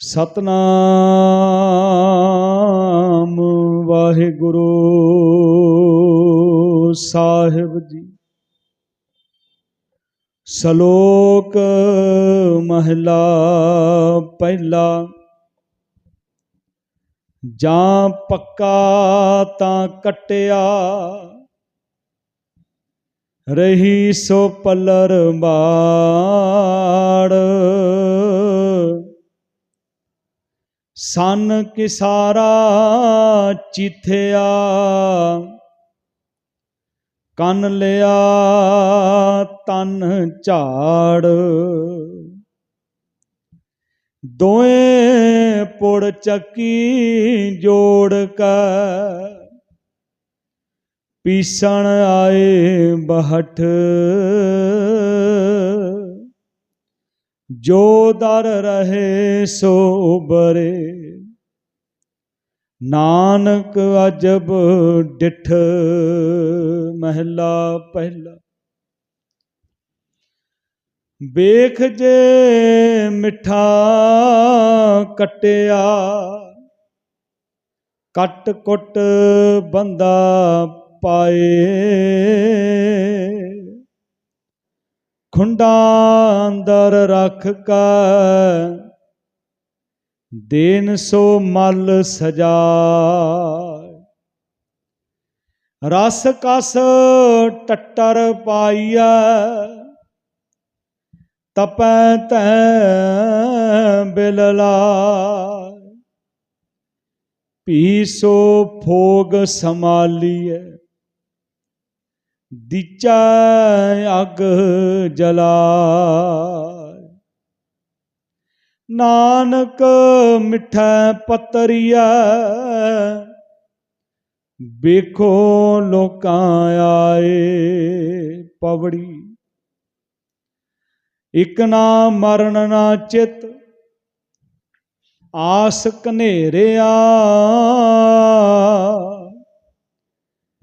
ਸਤਨਾਮ ਵਾਹਿਗੁਰੂ ਸਾਹਿਬ ਜੀ। ਸ਼ਲੋਕ ਮਹਲਾ ਪਹਿਲਾ, ਜਾਂ ਪੱਕਾ ਤਾਂ ਕਟਿਆ, ਰਹੀ ਸੋ ਪੱਲਰ ਬਾੜ। ਸਨ ਕਿਸਾਰਾ ਚਿਥਿਆ, ਕੰਨ ਲਿਆ ਤਨ ਝਾੜ। ਦੋਏ ਪੁੜ ਚੱਕੀ ਜੋੜ ਕੇ, ਪੀਸਣ ਆਏ ਬਹਠ। ਜੋ ਦਰ ਰਹੇ ਸੋ ਬਰੇ। ਨਾਨਕ ਅਜਬ ਡਿਠ ਮਹਿਲਾ ਪਹਿਲਾ। ਵੇਖ ਜੇ ਮਿੱਠਾ ਕਟਿਆ, ਕਟ ਕੁੱਟ ਬੰਦਾ ਪਾਏ। ਖੁੰਡਾ ਅੰਦਰ ਰੱਖ ਕੇ, ਦੇਨ ਸੋ ਮਲ ਸਜਾ ਰਸ ਕਸ ਟੱਟਰ ਪਾਈਐ, ਤਪੈ ਤੈ ਬਿਲਲਾ ਪੀਸੋ ਭੋਗ ਸਮਾਲੀਐ ਦੀਚਾ ਅਗ ਜਲਾ ਨਾਨਕ ਮਿੱਠਾ ਪਤਰੀਆ ਵੇਖੋ ਲੋਕਾਂ ਆਏ ਪਵੜੀ। ਇਕ ਨਾ ਮਰਨ ਨਾ ਚਿਤ, ਆਸ ਕਨੇਰਿਆ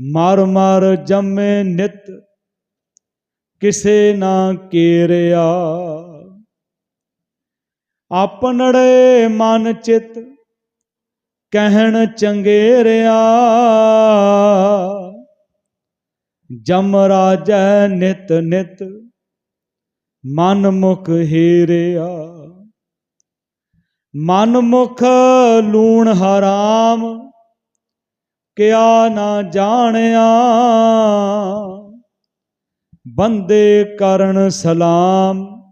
ਮਰ ਮਰ ਜੰਮੇ ਨਿਤ, ਕਿਸੇ ਨਾ ਕੇਰਿਆ। ਆਪਣੜੇ ਮਨ ਚਿਤ, ਕਹਿਣ ਚੰਗੇਰਿਆ। ਜਮ ਰਾਜੈ ਨਿਤ ਨਿਤ, ਮਨ ਮੁਖ ਹੀਰਿਆ। ਮਨ ਮੁਖ ਲੂਣ ਹਰਾਮ ਕਿਆ ਨਾ ਜਾਣਿਆ। ਬੰਦੇ ਕਰਨ ਸਲਾਮ,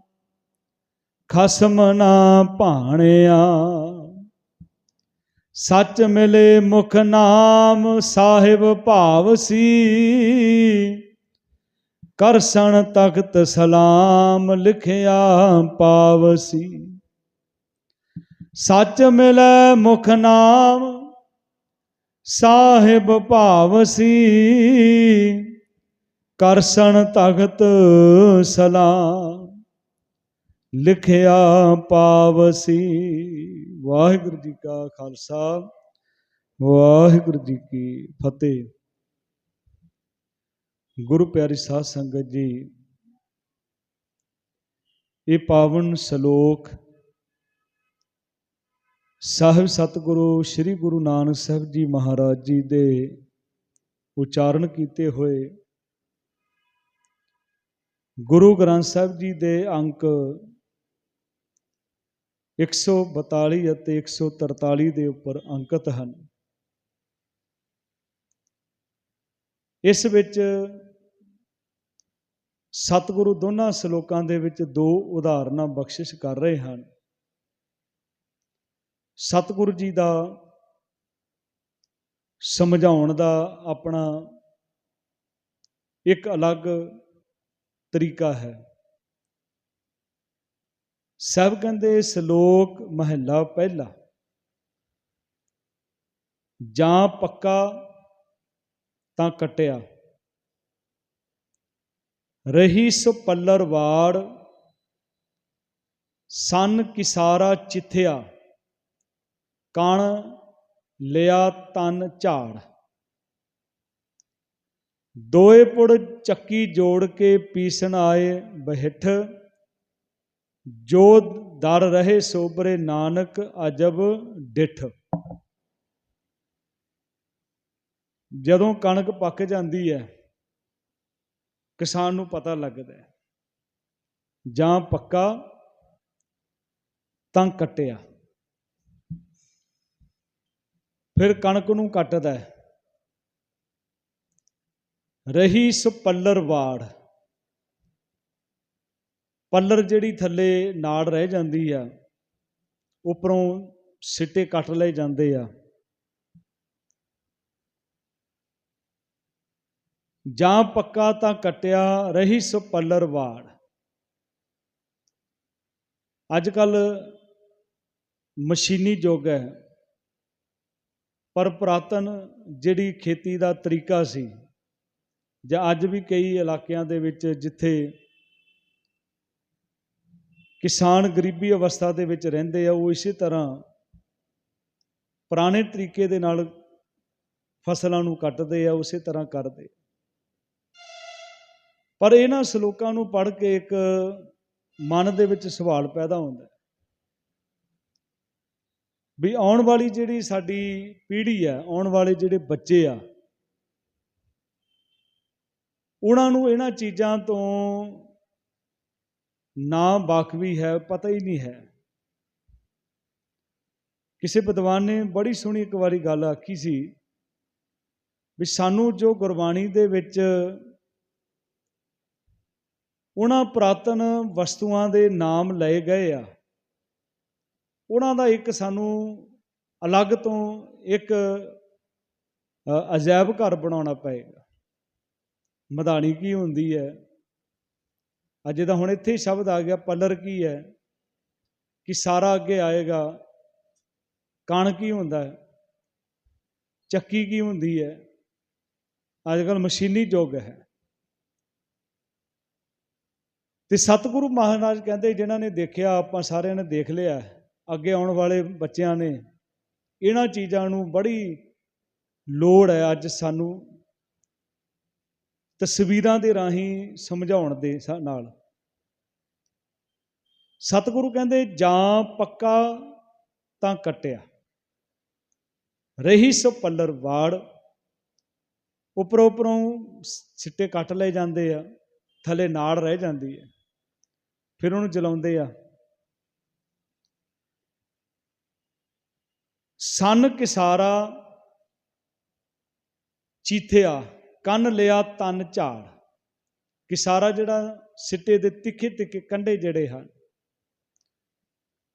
ਖਸਮ ਨਾ ਭਾਣਿਆ। ਸੱਚ ਮਿਲੇ ਮੁਖ ਨਾਮ, ਸਾਹਿਬ ਭਾਵ ਸੀ। ਕਰਸਣ ਤਖਤ ਸਲਾਮ, ਲਿਖਿਆ ਪਾਵਸੀ ਸੱਚ ਮਿਲੇ ਮੁਖ ਨਾਮ ਸਾਹਿਬ ਭਾਵਸੀ ਕਰਸਣ ਤਖਤ ਸਲਾਮ। ਲਿਖਿਆ ਪਾਵਸੀ ਵਾਹਿਗੁਰੂ ਜੀ ਕਾ ਖਾਲਸਾ। ਵਾਹਿਗੁਰੂ ਜੀ ਕੀ ਫਤਿਹ। ਗੁਰੂ ਪਿਆਰੀ ਸਾਧ ਸੰਗਤ ਜੀ, ਇਹ ਪਾਵਨ ਸ਼ਲੋਕ ਸਾਹਿਬ ਸਤਿਗੁਰੂ, ਸ੍ਰੀ ਗੁਰੂ ਨਾਨਕ ਸਾਹਿਬ ਜੀ ਮਹਾਰਾਜ ਜੀ ਦੇ ਉਚਾਰਨ ਕੀਤੇ ਹੋਏ ਗੁਰੂ ਗ੍ਰੰਥ ਸਾਹਿਬ ਜੀ ਦੇ ਅੰਕ 142 ਅਤੇ 143 ਦੇ ਉੱਪਰ ਅੰਕਿਤ ਹਨ। ਇਸ ਵਿੱਚ ਸਤਿਗੁਰੂ ਦੋਨਾਂ ਸ਼ਲੋਕਾਂ ਦੇ ਵਿੱਚ ਦੋ ਉਦਾਹਰਨਾਂ ਬਖਸ਼ਿਸ਼ ਕਰ ਰਹੇ ਹਨ। ਸਤਿਗੁਰੂ ਜੀ ਦਾ ਸਮਝਾਉਣ ਦਾ ਆਪਣਾ ਇੱਕ ਅਲੱਗ ਤਰੀਕਾ ਹੈ। ਸਭ ਕਹਿੰਦੇ ਸ਼ਲੋਕ ਮਹੱਲਾ ਪਹਿਲਾ, ਜਾਂ ਪੱਕਾ ਤਾਂ ਕਟਿਆ, ਰਹੀ ਸੋ ਪੱਲਰ ਵਾੜ, ਸੰਨ ਕਿਸਾਰਾ ਚਿਥਿਆ। ਕਣ ਲਿਆ ਤਨ ਝਾੜ। ਦੋਏ ਪੁੜ ਚੱਕੀ ਜੋੜ ਕੇ ਪੀਸਣ ਆਏ ਬਹਿਠ। ਜੋ ਦਰ ਰਹੇ ਸੋਬਰੇ ਨਾਨਕ ਅਜਬ ਡਿਠ। ਜਦੋਂ ਕਣਕ ਪੱਕ ਜਾਂਦੀ ਹੈ ਕਿਸਾਨ ਨੂੰ ਪਤਾ ਲੱਗਦਾ ਹੈ ਜਾਂ ਪੱਕਾ ਤਾਂ ਕੱਟਿਆ। ਫਿਰ ਕਣਕ ਨੂੰ ਕੱਟਦਾ ਹੈ। ਰਹੀ ਸੋ ਵਾੜ। ਪੱਲਰ ਜਿਹੜੀ ਥੱਲੇ ਨਾੜ ਰਹਿ ਜਾਂਦੀ ਆ, ਉੱਪਰੋਂ ਸਿੱਟੇ ਕੱਟ ਲਏ ਜਾਂਦੇ ਆ। ਜਾਂ ਪੱਕਾ ਤਾਂ ਕਟਿਆ ਰਹੀ ਸੋ ਵਾੜ। ਅੱਜ ਕੱਲ ਮਸ਼ੀਨੀ ਯੁੱਗ ਹੈ। ਪਰ ਪੁਰਾਤਨ ਜਿਹੜੀ ਖੇਤੀ ਦਾ ਤਰੀਕਾ ਸੀ, ਜਾਂ ਅੱਜ ਵੀ ਕਈ ਇਲਾਕਿਆਂ ਦੇ ਵਿੱਚ ਜਿੱਥੇ ਕਿਸਾਨ ਗਰੀਬੀ ਅਵਸਥਾ ਦੇ ਵਿੱਚ ਰਹਿੰਦੇ ਆ, ਉਹ ਇਸੇ ਤਰ੍ਹਾਂ ਪੁਰਾਣੇ ਤਰੀਕੇ ਦੇ ਨਾਲ ਫਸਲਾਂ ਨੂੰ ਕੱਟਦੇ ਆ, ਉਸੇ ਤਰ੍ਹਾਂ ਕਰਦੇ ਪਰ ਇਹਨਾਂ ਸ਼ਲੋਕਾਂ ਨੂੰ ਪੜ੍ਹ ਕੇ ਇੱਕ ਮਨ ਦੇ ਵਿੱਚ ਸਵਾਲ ਪੈਦਾ ਹੁੰਦਾ ਵੀ ਆਉਣ ਵਾਲੀ ਜਿਹੜੀ ਸਾਡੀ ਪੀੜ੍ਹੀ ਆ, ਆਉਣ ਵਾਲੇ ਜਿਹੜੇ ਬੱਚੇ ਆ, ਉਹਨਾਂ ਨੂੰ ਇਹਨਾਂ ਚੀਜ਼ਾਂ ਤੋਂ ਨਾ ਵਾਕਵੀ ਹੈ, ਪਤਾ ਹੀ ਨਹੀਂ ਹੈ। ਕਿਸੇ ਵਿਦਵਾਨ ਨੇ ਬੜੀ ਸੋਹਣੀ ਇੱਕ ਵਾਰੀ ਗੱਲ ਆਖੀ ਸੀ ਵੀ ਸਾਨੂੰ ਜੋ ਗੁਰਬਾਣੀ ਦੇ ਵਿੱਚ ਉਹਨਾਂ ਪੁਰਾਤਨ ਵਸਤੂਆਂ ਦੇ ਨਾਮ ਲਏ ਗਏ ਆ ਉਹਨਾਂ ਦਾ ਇੱਕ ਸਾਨੂੰ ਅਲੱਗ ਤੋਂ ਇੱਕ ਅ, ਅਜਾਇਬ ਘਰ ਬਣਾਉਣਾ ਪਏਗਾ। ਮਧਾਣੀ ਕੀ ਹੁੰਦੀ ਹੈ? ਅੱਜ ਦਾ ਹੁਣ ਇੱਥੇ ਹੀ ਸ਼ਬਦ ਆ ਗਿਆ ਪਲਰ ਕੀ ਹੈ? ਕਿ ਸਾਰਾ ਅੱਗੇ ਆਏਗਾ ਕਣ ਕੀ ਹੁੰਦਾ ਹੈ? ਚੱਕੀ ਕੀ ਹੁੰਦੀ ਹੈ? ਅੱਜ ਕੱਲ ਮਸ਼ੀਨੀ ਯੁੱਗ ਹੈ। ਤੇ ਸਤਿਗੁਰੂ ਮਹਾਰਾਜ ਕਹਿੰਦੇ ਜਿਨ੍ਹਾਂ ਨੇ ਦੇਖਿਆ ਆਪਾਂ ਸਾਰਿਆਂ ਨੇ ਦੇਖ ਲਿਆ ਅੱਗੇ ਆਉਣ ਵਾਲੇ ਬੱਚਿਆਂ ਨੇ ਇਹਨਾਂ ਚੀਜ਼ਾਂ ਨੂੰ ਬੜੀ ਲੋੜ ਹੈ ਅੱਜ ਸਾਨੂੰ ਤਸਵੀਰਾਂ ਦੇ ਰਾਹੀਂ ਸਮਝਾਉਣ ਦੇ ਨਾਲ। ਸਤਿਗੁਰੂ ਕਹਿੰਦੇ, ਜਾਂ ਪੱਕਾ ਤਾਂ ਕਟਿਆ। ਰਹੀ ਸੋ ਪੱਲਰ ਵਾੜ। ਉੱਪਰੋਂ ਉੱਪਰੋਂ ਸਿੱਟੇ ਕੱਟ ਲਏ ਜਾਂਦੇ ਆ, ਥੱਲੇ ਨਾੜ ਰਹਿ ਜਾਂਦੀ ਹੈ। ਫਿਰ ਉਹਨੂੰ ਜਲਾਉਂਦੇ ਆ। ਸਨ ਕਿਸਾਰਾ ਚੀਥਿਆ, ਕੰਨ ਲਿਆ ਤਨ ਝਾੜ। ਕਿਸਾਰਾ ਜਿਹੜਾ ਸਿੱਟੇ ਦੇ ਤਿੱਖੇ ਤਿੱਖੇ ਕੰਡੇ ਜਿਹੜੇ ਹਨ।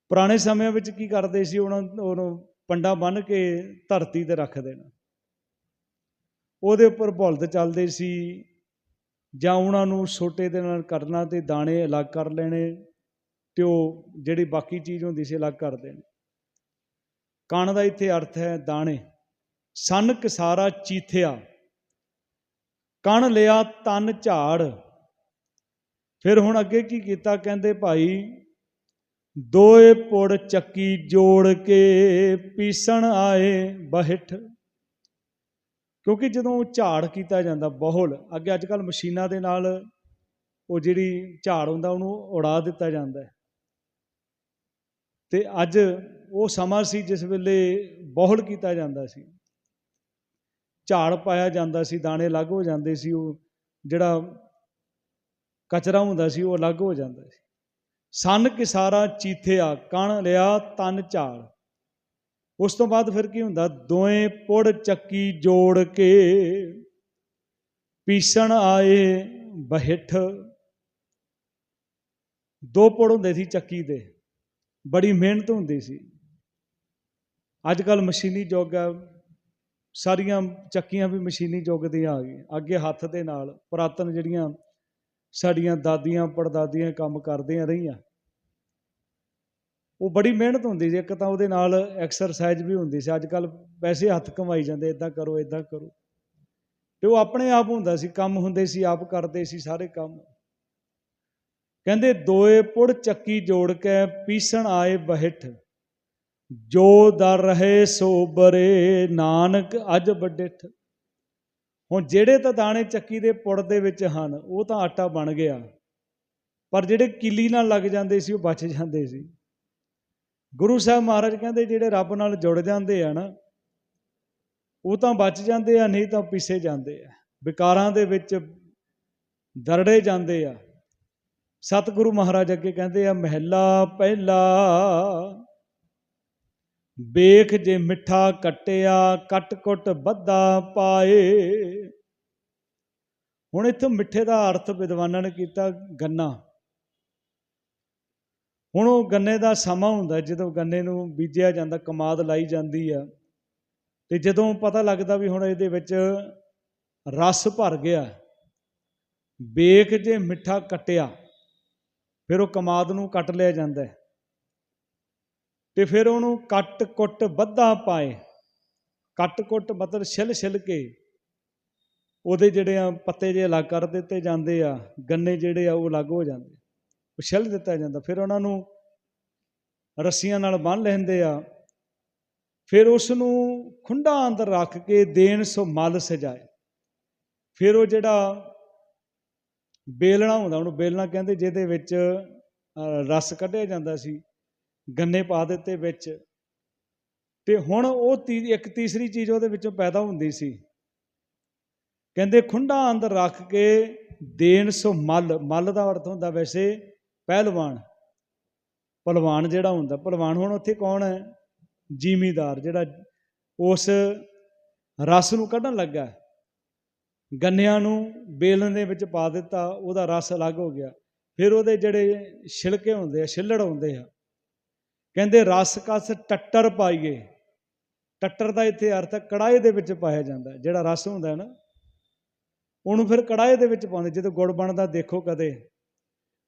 ਪੁਰਾਣੇ ਸਮਿਆਂ ਵਿੱਚ ਕੀ ਕਰਦੇ ਸੀ ਉਹਨਾਂ ਉਹਨੂੰ ਪੰਡਾ ਬੰਨ ਕੇ ਧਰਤੀ ਤੇ ਰੱਖ ਦੇਣਾ। ਉਹਦੇ ਉੱਪਰ ਬੁਲਦ ਚੱਲਦੇ ਸੀ। ਜਾਂ ਉਹਨਾਂ ਨੂੰ ਛੋਟੇ ਦੇ ਨਾਲ ਕਰਨਾ ਤੇ ਦਾਣੇ ਅਲੱਗ ਕਰ ਲੈਣੇ ਤੇ ਉਹ ਜਿਹੜੀ ਬਾਕੀ ਚੀਜ਼ ਹੁੰਦੀ ਸੀ ਅਲੱਗ ਕਰ ਦੇਣੀ। ਕਣ ਦਾ ਇੱਥੇ ਅਰਥ ਹੈ ਦਾਣੇ। ਸਨ ਕਿਸਾਰਾ ਚੀਥਿਆ। ਕਣ ਲਿਆ ਤਨ ਝਾੜ। ਫਿਰ ਹੁਣ ਅੱਗੇ ਕੀ ਕੀਤਾ ਕਹਿੰਦੇ ਭਾਈ? ਦੋਏ ਪੁੜ ਚੱਕੀ ਜੋੜ ਕੇ ਪੀਸਣ ਆਏ ਬਹਿਠ। ਕਿਉਂਕਿ ਜਦੋਂ ਝਾੜ ਕੀਤਾ ਜਾਂਦਾ ਬਹੁਲ, ਅੱਗੇ ਅੱਜ ਕੱਲ ਮਸ਼ੀਨਾਂ ਦੇ ਨਾਲ ਉਹ ਜਿਹੜੀ ਝਾੜ ਹੁੰਦਾ ਉਹਨੂੰ ਉਡਾ ਦਿੱਤਾ ਜਾਂਦਾ ਤੇ ਅੱਜ ਉਹ ਸਮਾਂ ਸੀ ਜਿਸ ਵੇਲੇ ਬਹੁਲ ਕੀਤਾ ਜਾਂਦਾ ਸੀ। ਝਾੜ ਪਾਇਆ ਜਾਂਦਾ ਸੀ, ਦਾਣੇ ਅਲੱਗ ਹੋ ਜਾਂਦੇ ਸੀ, ਉਹ ਜਿਹੜਾ ਕਚਰਾ ਹੁੰਦਾ ਸੀ, ਉਹ ਅਲੱਗ ਹੋ ਜਾਂਦਾ ਸੀ। ਸਨ ਕਿਸਾਰਾ ਚੀਥਿਆ, ਕਣ ਲਿਆ, ਤਨ ਝਾੜ। ਉਸ ਤੋਂ ਬਾਅਦ ਫਿਰ ਕੀ ਹੁੰਦਾ? ਦੋਵੇਂ ਪੁੜ ਚੱਕੀ ਜੋੜ ਕੇ ਪੀਸਣ ਆਏ ਬਹਿਠ। ਦੋ ਪੁੜ ਹੁੰਦੇ ਸੀ ਚੱਕੀ ਦੇ। ਬੜੀ ਮਿਹਨਤ ਹੁੰਦੀ ਸੀ। ਅੱਜ ਕੱਲ ਮਸ਼ੀਨੀ ਯੁੱਗ ਹੈ ਸਾਰੀਆਂ ਚੱਕੀਆਂ ਵੀ ਮਸ਼ੀਨੀ ਯੁੱਗ ਦੀਆਂ ਆ ਗਈਆਂ। ਅੱਗੇ ਹੱਥ ਦੇ ਨਾਲ ਪੁਰਾਤਨ ਜਿਹੜੀਆਂ ਸਾਡੀਆਂ ਦਾਦੀਆਂ, ਪੜਦਾਦੀਆਂ ਕੰਮ ਕਰਦੀਆਂ ਰਹੀਆਂ। ਉਹ ਬੜੀ ਮਿਹਨਤ ਹੁੰਦੀ ਸੀ। ਇੱਕ ਤਾਂ ਉਹਦੇ ਨਾਲ ਐਕਸਰਸਾਈਜ਼ ਵੀ ਹੁੰਦੀ ਸੀ। ਅੱਜ ਕੱਲ ਵੈਸੇ ਹੱਥ ਕਮਾਈ ਜਾਂਦੇ। ਇਦਾਂ ਕਰੋ ਇਦਾਂ ਕਰੋ। ਤੇ ਉਹ ਆਪਣੇ ਆਪ ਹੁੰਦਾ ਸੀ। ਕੰਮ ਹੁੰਦੇ ਸੀ, ਆਪ ਕਰਦੇ ਸੀ ਸਾਰੇ ਕੰਮ। ਕਹਿੰਦੇ, ਦੋਏ ਪੁੜ ਚੱਕੀ ਜੋੜ ਕੇ, ਪੀਸਣ ਆਏ ਬਹਿਠ। ਜੋ ਦਰ ਰਹੇ ਸੋ ਬਰੇ, ਨਾਨਕ ਅਜ ਵੱਡਿਠ। ਹੁਣ ਜਿਹੜੇ ਤਾਂ ਦਾਣੇ ਚੱਕੀ ਦੇ ਪੁੜ ਦੇ ਵਿੱਚ ਹਨ, ਉਹ ਤਾਂ ਆਟਾ ਬਣ ਗਿਆ। ਪਰ ਜਿਹੜੇ ਕਿੱਲੀ ਨਾਲ ਲੱਗ ਜਾਂਦੇ ਸੀ, ਉਹ ਬਚ ਜਾਂਦੇ ਸੀ। ਗੁਰੂ ਸਾਹਿਬ ਮਹਾਰਾਜ ਕਹਿੰਦੇ, ਜਿਹੜੇ ਰੱਬ ਨਾਲ ਜੁੜ ਜਾਂਦੇ ਆ ਨਾ, ਉਹ ਤਾਂ ਬਚ ਜਾਂਦੇ ਆ, ਨਹੀਂ ਤਾਂ ਪਿੱਛੇ ਜਾਂਦੇ ਆ। ਵਿਕਾਰਾਂ ਦੇ ਵਿੱਚ ਦਰੜੇ ਜਾਂਦੇ ਆ। ਸਤਿਗੁਰੂ ਮਹਾਰਾਜ ਅੱਗੇ ਕਹਿੰਦੇ ਆ, ਮਹਿਲਾ ਪਹਿਲਾ ਵੇਖ ਜੇ ਮਿੱਠਾ ਕਟਿਆ ਕਟ ਕੁੱਟ ਬੱਧਾ ਪਾਏ। ਹੁਣ ਇੱਥੋਂ ਮਿੱਠੇ ਦਾ ਅਰਥ ਵਿਦਵਾਨਾਂ ਨੇ ਕੀਤਾ ਗੰਨਾ। ਹੁਣ ਉਹ ਗੰਨੇ ਦਾ ਸਮਾਂ ਹੁੰਦਾ ਜਦੋਂ ਗੰਨੇ ਨੂੰ ਬੀਜਿਆ ਜਾਂਦਾ, ਕਮਾਦ ਲਾਈ ਜਾਂਦੀ ਆ। ਤੇ ਜਦੋਂ ਪਤਾ ਲੱਗਦਾ ਵੀ ਹੁਣ ਇਹਦੇ ਵਿੱਚ ਰਸ ਭਰ ਗਿਆ, ਵੇਖ ਜੇ ਮਿੱਠਾ ਕਟਿਆ, ਫਿਰ ਉਹ ਕਮਾਦ ਨੂੰ ਕੱਟ ਲਿਆ ਜਾਂਦਾ ਹੈ। ਤੇ ਫਿਰ ਉਹਨੂੰ ਕੱਟ ਕੁੱਟ ਬੱਧਾ ਪਾਏ। ਕੱਟ ਕੁੱਟ ਮਤਲਬ ਛਿਲ ਛਿਲ ਕੇ ਉਹਦੇ ਜਿਹੜੇ ਆ ਪੱਤੇ ਜੇ ਅਲੱਗ ਕਰ ਦਿੱਤੇ ਜਾਂਦੇ ਆ, ਗੰਨੇ ਜਿਹੜੇ ਆ ਉਹ ਅਲੱਗ ਹੋ ਜਾਂਦੇ। ਉਹ ਛਿਲ ਦਿੱਤਾ ਜਾਂਦਾ। ਫਿਰ ਉਹਨਾਂ ਨੂੰ ਰੱਸੀਆਂ ਨਾਲ ਬੰਨ੍ਹ ਲੈਂਦੇ ਆ। ਫਿਰ ਉਸ ਨੂੰ ਖੁੰਡਾ ਅੰਦਰ ਰੱਖ ਕੇ ਦੇਣ ਸੋ ਮਲ ਸਜਾਏ। ਫਿਰ ਉਹ ਜਿਹੜਾ ਬੇਲਣਾ ਹੁੰਦਾ, ਉਹਨੂੰ ਬੇਲਣਾ ਕਹਿੰਦੇ ਜਿਹਦੇ ਵਿੱਚ ਰਸ ਕੱਢਿਆ ਜਾਂਦਾ ਸੀ ਗੰਨੇ ਪਾ ਦਿੱਤੇ ਵਿੱਚ। ਤੇ ਹੁਣ ਉਹ ਤੀ- ਇੱਕ ਤੀਸਰੀ ਚੀਜ਼ ਉਹਦੇ ਵਿੱਚੋਂ ਪੈਦਾ ਹੁੰਦੀ ਸੀ। ਕਹਿੰਦੇ ਖੁੰਡਾ ਅੰਦਰ ਰੱਖ ਕੇ ਦੇਣ ਸੋ ਮਲ ਮਲ ਦਾ ਅਰਥ ਹੁੰਦਾ ਵੈਸੇ ਪਹਿਲਵਾਨ। ਪਹਿਲਵਾਨ ਜਿਹੜਾ ਹੁੰਦਾ ਪਹਿਲਵਾਨ ਹੁਣ ਉੱਥੇ ਕੌਣ ਹੈ? ਜ਼ਿਮੀਦਾਰ ਜਿਹੜਾ ਉਸ ਰਸ ਨੂੰ ਕੱਢਣ ਲੱਗਾ। ਗੰਨਿਆਂ ਨੂੰ ਬੇਲਣ ਦੇ ਵਿੱਚ ਪਾ ਦਿੱਤਾ, ਉਹਦਾ ਰਸ ਅਲੱਗ ਹੋ ਗਿਆ। ਫਿਰ ਉਹਦੇ ਜਿਹੜੇ ਛਿਲਕੇ ਹੁੰਦੇ ਆ, ਛਿੱਲੜ ਹੁੰਦੇ ਆ ਕਹਿੰਦੇ, ਰਸ ਕਸ ਟੱਟਰ ਪਾਈਏ। ਟੱਟਰ ਦਾ ਇੱਥੇ ਅਰਥ ਹੈ ਕੜਾਏ ਦੇ ਵਿੱਚ ਪਾਇਆ ਜਾਂਦਾ। ਜਿਹੜਾ ਰਸ ਹੁੰਦਾ ਹੈ ਨਾ, ਉਹਨੂੰ ਫਿਰ ਕੜਾਏ ਦੇ ਵਿੱਚ ਪਾਉਂਦੇ। ਜਦੋਂ ਗੁੜ ਬਣਦਾ, ਦੇਖੋ ਕਦੇ।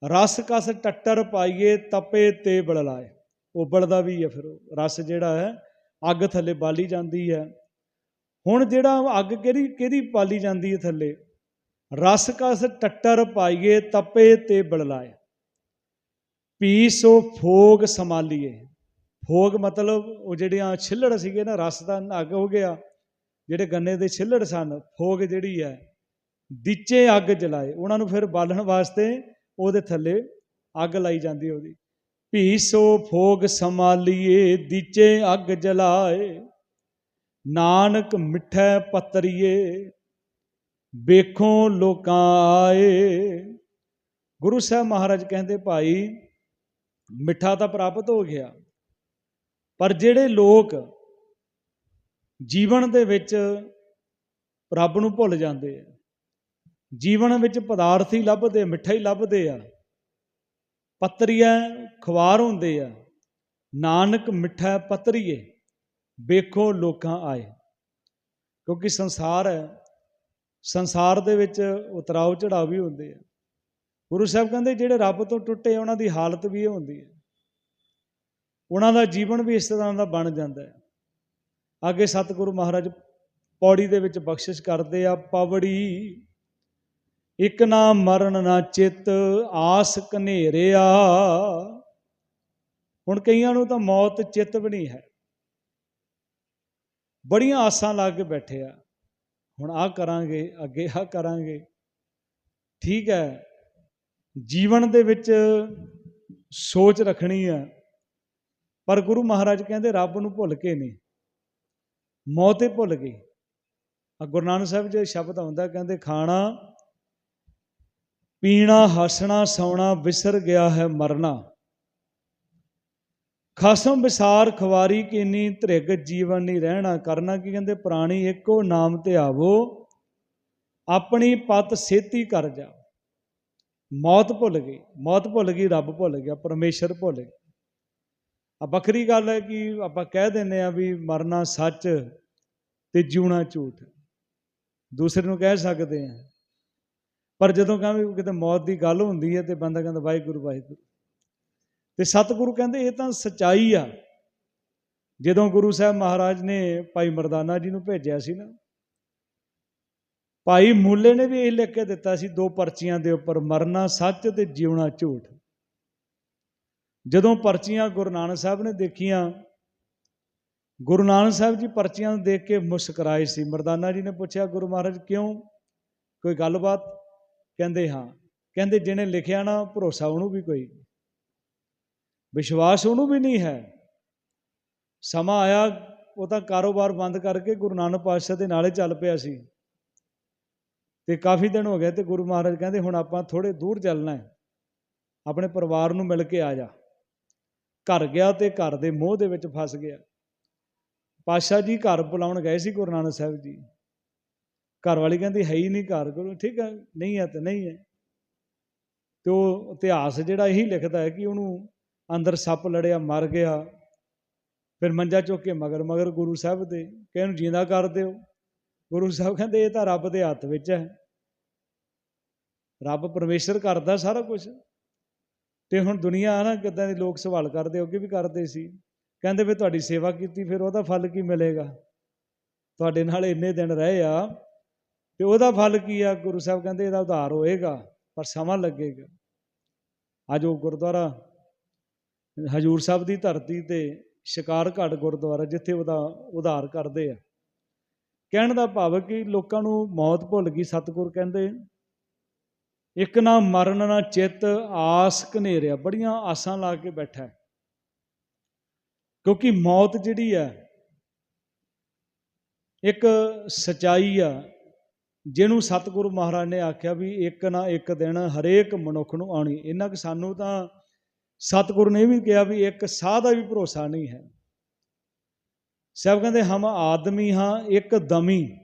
ਰਸ ਕਸ ਟੱਟਰ ਪਾਈਏ, ਤਪੇ ਤੇ ਬਲਲਾਏ। ਉਬਲਦਾ ਵੀ ਹੈ ਫਿਰ ਉਹ। ਰਸ ਜਿਹੜਾ ਹੈ, ਅੱਗ ਥੱਲੇ ਬਾਲੀ ਜਾਂਦੀ ਹੈ। ਹੁਣ ਜਿਹੜਾ ਅੱਗ ਕਿਹੜੀ, ਕਿਹਦੀ ਪਾਲੀ ਜਾਂਦੀ ਹੈ ਥੱਲੇ? ਰਸ ਕਸ ਟੱਟਰ ਪਾਈਏ, ਤਪੇ ਤੇ ਬਲਲਾਏ। ਪੀ ਸੋ ਫੋਗ ਸੰਭਾਲੀਏ। ਫੋਗ ਮਤਲਬ ਉਹ ਜਿਹੜੀਆਂ ਛਿੱਲੜ ਸੀਗੇ ਨਾ, ਰਸ ਦਾ ਅੱਗ ਹੋ ਗਿਆ। ਜਿਹੜੇ ਗੰਨੇ ਦੇ ਛਿੱਲੜ ਸਨ, ਫੋਗ ਜਿਹੜੀ ਹੈ, ਦੀਚੇ ਅੱਗ ਜਲਾਏ। ਉਹਨਾਂ ਨੂੰ ਫਿਰ ਬਾਲਣ ਵਾਸਤੇ ਉਹਦੇ ਥੱਲੇ ਅੱਗ ਲਾਈ ਜਾਂਦੀ ਉਹਦੀ। ਭੀਸੋ ਫੋਗ ਸੰਭਾਲੀਏ, ਦੀਚੇ ਅੱਗ ਜਲਾਏ। ਨਾਨਕ ਮਿੱਠੇ ਪਤਰੀਏ, ਵੇਖੋ ਲੋਕਾਂ ਆਏ। ਗੁਰੂ ਸਾਹਿਬ ਮਹਾਰਾਜ ਕਹਿੰਦੇ, ਭਾਈ ਮਿੱਠਾ ਤਾਂ ਪ੍ਰਾਪਤ ਹੋ ਗਿਆ। ਪਰ ਜਿਹੜੇ ਲੋਕ ਜੀਵਨ ਦੇ ਵਿੱਚ ਰੱਬ ਨੂੰ ਭੁੱਲ ਜਾਂਦੇ ਆ, ਜੀਵਨ ਵਿੱਚ ਪਦਾਰਥ ਹੀ ਲੱਭਦੇ, ਮਿੱਠਾ ਹੀ ਲੱਭਦੇ ਆ, ਪਤਰੀਆ ਖਵਾਰ ਹੁੰਦੇ ਆ, ਨਾਨਕ ਮਿੱਠਾ ਪਤਰੀਏ, ਵੇਖੋ ਲੋਕਾਂ ਆਏ। ਕਿਉਂਕਿ ਸੰਸਾਰ ਹੈ, ਸੰਸਾਰ ਦੇ ਵਿੱਚ ਉਤਰਾਓ ਚੜਾਵ ਵੀ ਹੁੰਦੇ ਆ। ਗੁਰੂ ਸਾਹਿਬ ਕਹਿੰਦੇ ਜਿਹੜੇ ਰੱਬ ਤੋਂ ਟੁੱਟੇ ਉਹਨਾਂ ਦੀ ਹਾਲਤ ਵੀ ਇਹ ਹੁੰਦੀ ਹੈ। ਉਹਨਾਂ ਦਾ ਜੀਵਨ ਵੀ ਇਸ ਤਰ੍ਹਾਂ ਦਾ ਬਣ ਜਾਂਦਾ ਹੈ। ਅੱਗੇ ਸਤਿਗੁਰੂ ਮਹਾਰਾਜ ਪੌੜੀ ਦੇ ਵਿੱਚ ਬਖਸ਼ਿਸ਼ ਕਰਦੇ ਆ, ਪਵੜੀ, ਇਕ ਨਾ ਮਰਨ ਨਾ ਚਿੱਤ, ਆਸ ਕਨੇਰਿਆ ਹੁਣ ਕਈਆਂ ਨੂੰ ਤਾਂ ਮੌਤ ਚਿੱਤ ਵੀ ਨਹੀਂ ਹੈ। ਬੜੀਆਂ ਆਸਾਂ ਲਾ ਕੇ ਬੈਠੇ ਆ। ਹੁਣ ਆ ਕਰਾਂਗੇ, ਅੱਗੇ ਆ ਕਰਾਂਗੇ। ਠੀਕ ਹੈ। ਜੀਵਨ ਦੇ ਵਿੱਚ ਸੋਚ ਰੱਖਣੀ ਹੈ ਪਰ ਗੁਰੂ ਮਹਾਰਾਜ ਕਹਿੰਦੇ, ਰੱਬ ਨੂੰ ਭੁੱਲ ਕੇ ਨਹੀਂ। ਮੌਤੇ ਭੁੱਲ ਗਈ। ਆ ਗੁਰੂ ਨਾਨਕ ਸਾਹਿਬ ਜੀ ਸ਼ਬਦ ਆਉਂਦਾ, ਕਹਿੰਦੇ, ਖਾਣਾ, ਪੀਣਾ, ਹੱਸਣਾ, ਸੌਣਾ, ਵਿਸਰ ਗਿਆ ਹੈ ਮਰਨਾ। ਖਸਮ ਵਿਸਾਰ ਖਵਾਰੀ ਕੀਨੀ, ਧ੍ਰਿਗ ਜੀਵਨ ਨਹੀਂ ਰਹਿਣਾ। ਕਰਨਾ ਕੀ? ਕਹਿੰਦੇ, ਪ੍ਰਾਣੀ ਇੱਕੋ ਨਾਮ ਤੇ ਆਵੋ, ਆਪਣੀ ਪਤ ਸੇਤੀ ਕਰ ਜਾਓ। ਮੌਤ ਭੁੱਲ ਗਈ, ਮੌਤ ਭੁੱਲ ਗਈ, ਰੱਬ ਭੁੱਲ ਗਿਆ, ਪਰਮੇਸ਼ਰ ਭੁੱਲ ਗਿਆ ਆ ਵੱਖਰੀ ਗੱਲ ਹੈ ਕਿ ਆਪਾਂ ਕਹਿ ਦਿੰਦੇ ਆ ਵੀ ਮਰਨਾ ਸੱਚ ਤੇ ਜਿਉਣਾ ਝੂਠ। ਦੂਸਰੇ ਨੂੰ ਕਹਿ ਸਕਦੇ ਆ ਪਰ ਜਦੋਂ ਕਹਾਂ ਕਿਤੇ ਮੌਤ ਦੀ ਗੱਲ ਹੁੰਦੀ ਹੈ ਤੇ ਬੰਦਾ ਕਹਿੰਦਾ ਵਾਹਿਗੁਰੂ ਵਾਹਿਗੁਰੂ। ਤੇ ਸਤਿਗੁਰੂ ਕਹਿੰਦੇ ਇਹ ਤਾਂ ਸਚਾਈ ਆ। ਜਦੋਂ ਗੁਰੂ ਸਾਹਿਬ ਮਹਾਰਾਜ ਨੇ ਭਾਈ ਮਰਦਾਨਾ ਜੀ ਨੂੰ ਭੇਜਿਆ ਸੀ ਨਾ ਭਾਈ ਮੂਲੇ ਨੇ ਵੀ ਇਹ ਲਿਖ ਕੇ ਦਿੱਤਾ ਸੀ, ਦੋ ਪਰਚੀਆਂ ਦੇ ਉੱਪਰ, ਮਰਨਾ ਸੱਚ ਤੇ ਜਿਉਣਾ ਝੂਠ। ਜਦੋਂ ਪਰਚੀਆਂ ਗੁਰੂ ਨਾਨਕ ਸਾਹਿਬ ਨੇ ਦੇਖੀਆਂ, ਗੁਰੂ ਨਾਨਕ ਸਾਹਿਬ ਜੀ ਪਰਚੀਆਂ ਨੂੰ ਦੇਖ ਕੇ ਮੁਸਕਰਾਏ ਸੀ। ਮਰਦਾਨਾ ਜੀ ਨੇ ਪੁੱਛਿਆ, ਗੁਰੂ ਮਹਾਰਾਜ, ਕਿਉਂ? ਕੋਈ ਗੱਲਬਾਤ? ਕਹਿੰਦੇ, ਹਾਂ। ਕਹਿੰਦੇ, ਜਿਹਨੇ ਲਿਖਿਆ ਨਾ, ਭਰੋਸਾ ਉਹਨੂੰ ਵੀ ਕੋਈ। ਵਿਸ਼ਵਾਸ ਉਹਨੂੰ ਵੀ ਨਹੀਂ ਹੈ। ਸਮਾਂ ਆਇਆ, ਉਹ ਤਾਂ ਕਾਰੋਬਾਰ ਬੰਦ ਕਰਕੇ ਗੁਰੂ ਨਾਨਕ ਪਾਤਸ਼ਾਹ ਦੇ ਨਾਲੇ ਚੱਲ ਪਿਆ ਸੀ। ਤੇ ਕਾਫੀ ਦਿਨ ਹੋ ਗਏ ਤੇ ਗੁਰੂ ਮਹਾਰਾਜ ਕਹਿੰਦੇ, ਹੁਣ ਆਪਾਂ ਥੋੜੇ ਦੂਰ ਚੱਲਣਾ ਹੈ। ਆਪਣੇ ਪਰਿਵਾਰ ਨੂੰ ਮਿਲ ਕੇ ਆ ਜਾ। ਘਰ ਗਿਆ ਤੇ ਘਰ ਦੇ ਮੋਹ ਦੇ ਵਿੱਚ ਫਸ ਗਿਆ। ਪਾਤਸ਼ਾਹ ਜੀ ਘਰ ਬੁਲਾਉਣ ਗਏ ਸੀ ਗੁਰੂ ਨਾਨਕ ਸਾਹਿਬ ਜੀ। ਘਰ ਵਾਲੀ ਕਹਿੰਦੀ, ਹੈ ਹੀ ਨਹੀਂ ਘਰ। ਗੁਰੂ, ਠੀਕ ਹੈ, ਨਹੀਂ ਹੈ ਤੇ ਨਹੀਂ ਹੈ। ਤੇ ਉਹ ਇਤਿਹਾਸ ਜਿਹੜਾ ਇਹੀ ਲਿਖਦਾ ਹੈ ਕਿ ਉਹਨੂੰ ਅੰਦਰ ਸੱਪ ਲੜਿਆ, ਮਰ ਗਿਆ। ਫਿਰ ਮੰਜਾ ਚੁੱਕ ਕੇ ਮਗਰ ਮਗਰ ਗੁਰੂ ਸਾਹਿਬ ਦੇ, ਕਿ ਇਹਨੂੰ ਜਿੰਦਾ ਕਰ ਦਿਓ। ਗੁਰੂ ਸਾਹਿਬ ਕਹਿੰਦੇ ਇਹ ਤਾਂ ਰੱਬ ਦੇ ਹੱਥ ਵਿੱਚ ਹੈ। ਰੱਬ ਪਰਮੇਸ਼ਰ ਕਰਦਾ ਸਾਰਾ ਕੁਝ ਤੇ ਹੁਣ ਦੁਨੀਆ ਨਾ ਕਿਦਾਂ ਦੇ ਲੋਕ ਸਵਾਲ ਕਰਦੇ ਅੱਗੇ ਵੀ ਕਰਦੇ ਸੀ। ਕਹਿੰਦੇ ਵੀ ਤੁਹਾਡੀ ਸੇਵਾ ਕੀਤੀ, ਫਿਰ ਉਹਦਾ ਫਲ ਕੀ ਮਿਲੇਗਾ? ਤੁਹਾਡੇ ਨਾਲ ਇੰਨੇ ਦਿਨ ਰਹੇ ਆ, ਤੇ ਉਹਦਾ ਫਲ ਕੀ ਆ? ਗੁਰੂ ਸਾਹਿਬ ਕਹਿੰਦੇ ਇਹਦਾ ਉਧਾਰ ਹੋਏਗਾ, ਪਰ ਸਮਾਂ ਲੱਗੇਗਾ। ਅੱਜ ਉਹ ਗੁਰਦੁਆਰਾ, ਹਜੂਰ ਸਾਹਿਬ ਦੀ ਧਰਤੀ ਤੇ ਸ਼ਿਕਾਰ ਘਾਟ ਗੁਰਦੁਆਰਾ, ਜਿੱਥੇ ਉਹਦਾ ਉਧਾਰ ਕਰਦੇ ਆ। ਕਹਿਣ ਦਾ ਭਾਵ ਕਿ ਲੋਕਾਂ ਨੂੰ ਮੌਤ ਭੁੱਲ ਗਈ, ਸਤਿਗੁਰ ਕਹਿੰਦੇ। ਇੱਕ ਨਾ ਮਰਨ, ਨਾ ਚਿੱਤ, ਆਸ ਘਨੇਰਿਆ, ਬੜੀਆਂ ਆਸਾਂ ਲਾ ਕੇ ਬੈਠਾ ਕਿਉਂਕਿ ਮੌਤ ਜਿਹੜੀ ਆ ਇੱਕ ਸਚਾਈ ਆ, ਜਿਹਨੂੰ ਸਤਿਗੁਰੂ ਮਹਾਰਾਜ ਨੇ ਆਖਿਆ ਵੀ ਇੱਕ ਨਾ ਇੱਕ ਦਿਨ ਹਰੇਕ ਮਨੁੱਖ ਨੂੰ ਆਉਣੀ। ਇਹਨਾਂ ਕਿ ਸਾਨੂੰ ਤਾਂ ਸਤਿਗੁਰੂ ਨੇ ਵੀ ਕਿਹਾ ਵੀ ਇੱਕ ਸਾਹ ਦਾ ਵੀ ਭਰੋਸਾ ਨਹੀਂ ਹੈ। ਸਭ ਕਹਿੰਦੇ, ਹਮ ਆਦਮੀ ਹਾਂ, ਇੱਕ ਦਮੀ।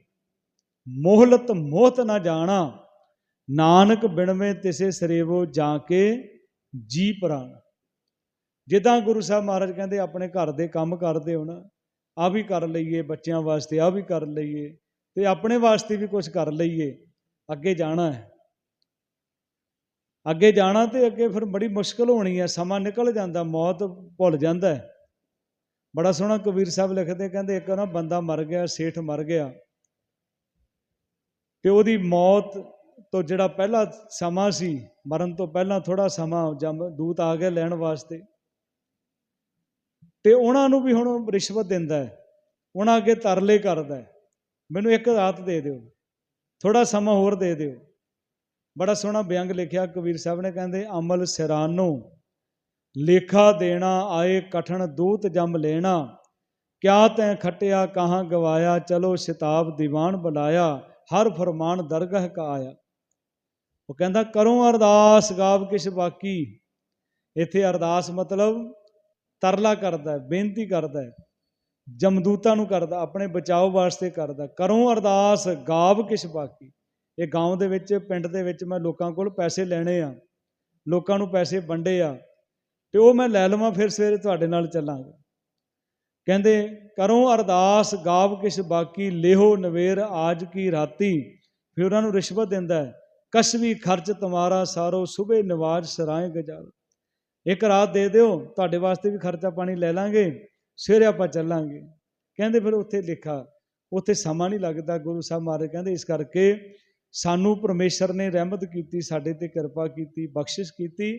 ਮੋਹਲਤ ਮੋਹਤ ਨਾ ਜਾਣਾ। ਨਾਨਕ ਬਿਨਵੇਂ ਤਿਸੇ ਸਰੇਵੋ ਜਾ ਕੇ ਜੀ ਪ੍ਰਾਨ ਜਿੱਦਾਂ ਗੁਰੂ ਸਾਹਿਬ ਮਹਾਰਾਜ ਕਹਿੰਦੇ, ਆਪਣੇ ਘਰ ਦੇ ਕੰਮ ਕਰਦੇ ਹੋ ਨਾ। ਆ ਵੀ ਕਰ ਲਈਏ, ਬੱਚਿਆਂ ਵਾਸਤੇ ਆ ਵੀ ਕਰ ਲਈਏ ਤੇ ਆਪਣੇ ਵਾਸਤੇ ਵੀ ਕੁਝ ਕਰ ਲਈਏ। ਅੱਗੇ ਜਾਣਾ ਹੈ। ਅੱਗੇ ਜਾਣਾ ਤੇ ਅੱਗੇ ਫਿਰ ਬੜੀ ਮੁਸ਼ਕਲ ਹੋਣੀ ਹੈ। ਸਮਾਂ ਨਿਕਲ ਜਾਂਦਾ, ਮੌਤ ਭੁੱਲ ਜਾਂਦਾ ਹੈ। ਬੜਾ ਸੋਹਣਾ ਕਬੀਰ ਸਾਹਿਬ ਲਿਖਦੇ, ਕਹਿੰਦੇ ਇੱਕ ਨਾ ਬੰਦਾ ਮਰ ਗਿਆ, ਸੇਠ ਮਰ ਗਿਆ। ਤੇ ਉਹਦੀ ਮੌਤ ਤੋਂ ਜਿਹੜਾ ਪਹਿਲਾ ਸਮਾਂ ਸੀ, ਮਰਨ ਤੋਂ ਪਹਿਲਾਂ ਥੋੜਾ ਸਮਾਂ ਜਮ, ਦੂਤ ਆ ਗਿਆ ਲੈਣ ਵਾਸਤੇ। ਤੇ ਉਹਨਾਂ ਨੂੰ ਵੀ ਹੁਣ ਰਿਸ਼ਵਤ ਦਿੰਦਾ ਹੈ। ਉਹਨਾਂ ਅੱਗੇ ਤਰਲੇ ਕਰਦਾ ਹੈ। ਮੈਨੂੰ ਇੱਕ ਰਾਤ ਦੇ ਦਿਓ। ਥੋੜਾ ਸਮਾਂ ਹੋਰ ਦੇ ਦਿਓ। ਬੜਾ ਸੋਹਣਾ ਬਿਅੰਗ ਲਿਖਿਆ ਕਬੀਰ ਸਾਹਿਬ ਨੇ, ਕਹਿੰਦੇ, ਅਮਲ ਸਿਰਾਨੋ। ਲੇਖਾ ਦੇਣਾ, ਆਏ ਕਠਣ ਦੂਤ ਜੰਮ ਲੈਣਾ। ਕਿਆ ਤੈਂ ਖਟਿਆ, ਕਹਾਂ ਗਵਾਇਆ? ਚਲੋ ਸ਼ਿਤਾਬ ਦੀਵਾਨ ਬੁਲਾਇਆ, ਹਰ ਫਰਮਾਨ ਦਰਗਹ ਕਾ ਆਇਆ ਉਹ ਕਹਿੰਦਾ, ਕਰੋ ਅਰਦਾਸ, ਗਾਵ ਕਿਸ਼ ਬਾਕੀ? ਇੱਥੇ ਅਰਦਾਸ ਮਤਲਬ ਤਰਲਾ ਕਰਦਾ ਹੈ ਬੇਨਤੀ ਕਰਦਾ ਹੈ ਜਮਦੂਤਾਂ ਨੂੰ ਕਰਦਾ, ਆਪਣੇ ਬਚਾਓ ਵਾਸਤੇ ਕਰਦਾ। ਕਰੋ ਅਰਦਾਸ, ਗਾਵ ਕਿਸ਼ ਬਾਕੀ? ਇਹ ਗਾਉਂ ਦੇ ਵਿੱਚ, ਪਿੰਡ ਦੇ ਵਿੱਚ ਮੈਂ ਲੋਕਾਂ ਕੋਲ ਪੈਸੇ ਲੈਣੇ ਆ। ਲੋਕਾਂ ਨੂੰ ਪੈਸੇ ਵੰਡੇ ਆ। ਤੇ ਉਹ ਮੈਂ ਲੈ ਲਵਾਂ, ਫਿਰ ਸਵੇਰੇ ਤੁਹਾਡੇ ਨਾਲ ਚੱਲਾਂਗਾ। ਕਹਿੰਦੇ, ਕਰੋ ਅਰਦਾਸ, ਗਾਵ ਕਿਛ ਬਾਕੀ, ਲਿਹੋ ਨਵੇਰ ਆਜ ਕੀ ਰਾਤੀ। ਫਿਰ ਉਹਨਾਂ ਨੂੰ ਰਿਸ਼ਵਤ ਦਿੰਦਾ ਹੈ ਕਸਵੀ ਖਰਚ ਤੁਮਾਰਾ ਸਾਰੋ ਸੁਬੇ ਨਵਾਜ ਸਰਾਏ ਗਜਾਰ ਇੱਕ ਰਾਤ ਦੇ ਦਿਓ, ਤੁਹਾਡੇ ਵਾਸਤੇ ਵੀ ਖਰਚਾ ਪਾਣੀ ਲੈ ਲਾਂਗੇ, ਸਵੇਰੇ ਆਪਾਂ ਚੱਲਾਂਗੇ। ਕਹਿੰਦੇ ਫਿਰ ਉੱਥੇ ਲਿਖਾ, ਉੱਥੇ ਸਮਾਂ ਨਹੀਂ ਲੱਗਦਾ, ਗੁਰੂ ਸਾਹਿਬ ਮਹਾਰਾਜ ਕਹਿੰਦੇ, ਇਸ ਕਰਕੇ ਸਾਨੂੰ ਪਰਮੇਸ਼ਰ ਨੇ ਰਹਿਮਤ ਕੀਤੀ, ਸਾਡੇ ਤੇ ਕਿਰਪਾ ਕੀਤੀ, ਬਖਸ਼ਿਸ਼ ਕੀਤੀ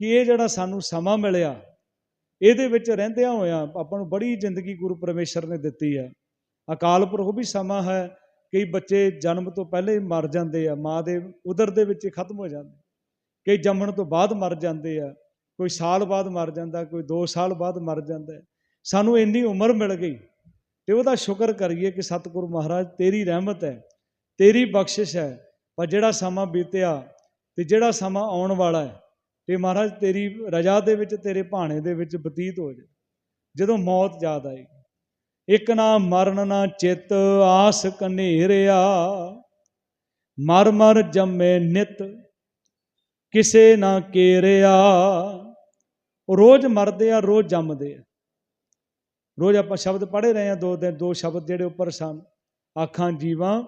ਕਿ ਇਹ ਜਿਹੜਾ ਸਾਨੂੰ ਸਮਾਂ ਮਿਲਿਆ, ਇਹਦੇ ਵਿੱਚ ਰਹਿੰਦਿਆਂ ਹੋਇਆਂ ਆਪਾਂ ਨੂੰ ਬੜੀ ਜ਼ਿੰਦਗੀ ਗੁਰੂ ਪਰਮੇਸ਼ਰ ਨੇ ਦਿੱਤੀ ਹੈ। ਅਕਾਲ ਪੁਰਖ ਵੀ ਸਮਾਂ ਹੈ, ਕਈ ਬੱਚੇ ਜਨਮ ਤੋਂ ਪਹਿਲੇ ਹੀ ਮਰ ਜਾਂਦੇ ਆ, ਮਾਂ ਦੇ ਉਦਰ ਦੇ ਵਿੱਚ ਹੀ ਖਤਮ ਹੋ ਜਾਂਦੇ ਕਈ ਜੰਮਣ ਤੋਂ ਬਾਅਦ ਮਰ ਜਾਂਦੇ ਆ, ਕੋਈ ਸਾਲ ਬਾਅਦ ਮਰ ਜਾਂਦਾ, ਕੋਈ 2 ਸਾਲ ਬਾਅਦ ਮਰ ਜਾਂਦਾ ਸਾਨੂੰ ਇੰਨੀ ਉਮਰ ਮਿਲ ਗਈ ਤੇ ਉਹਦਾ ਸ਼ੁਕਰ ਕਰੀਏ ਕਿ ਸਤਿਗੁਰੂ ਮਹਾਰਾਜ ਤੇਰੀ ਰਹਿਮਤ ਹੈ, ਤੇਰੀ ਬਖਸ਼ਿਸ਼ ਹੈ, ਪਰ ਜਿਹੜਾ ਸਮਾਂ ਬੀਤਿਆ ਤੇ ਜਿਹੜਾ ਸਮਾਂ ਆਉਣ ਵਾਲਾ ਹੈ ਤੇ ਮਹਾਰਾਜ, ਤੇਰੀ ਰਜਾ ਦੇ ਵਿੱਚ, ਤੇਰੇ ਭਾਣੇ ਦੇ ਵਿੱਚ ਬਤੀਤ ਹੋ ਜਾ ਜਦੋਂ ਮੌਤ ਯਾਦ ਆਏਗੀ। ਇੱਕ ਨਾ ਮਰਨ, ਨਾ ਚਿੱਤ, ਆਸ ਕਨੇਰਿਆ ਮਰ ਮਰ ਜੰਮੇ ਨਿਤ, ਕਿਸੇ ਨਾ ਕੇਰਿਆ। ਉਹ ਰੋਜ਼ ਮਰਦੇ ਆ, ਰੋਜ਼ ਜੰਮਦੇ ਆ। ਰੋਜ਼ ਆਪਾਂ ਸ਼ਬਦ ਪੜ੍ਹੇ ਰਹੇ ਆ, ਦੋ ਦਿਨ, ਦੋ ਸ਼ਬਦ ਜਿਹੜੇ ਉੱਪਰ ਸਨ। ਆਖਾਂ, ਜੀਵਾਂ,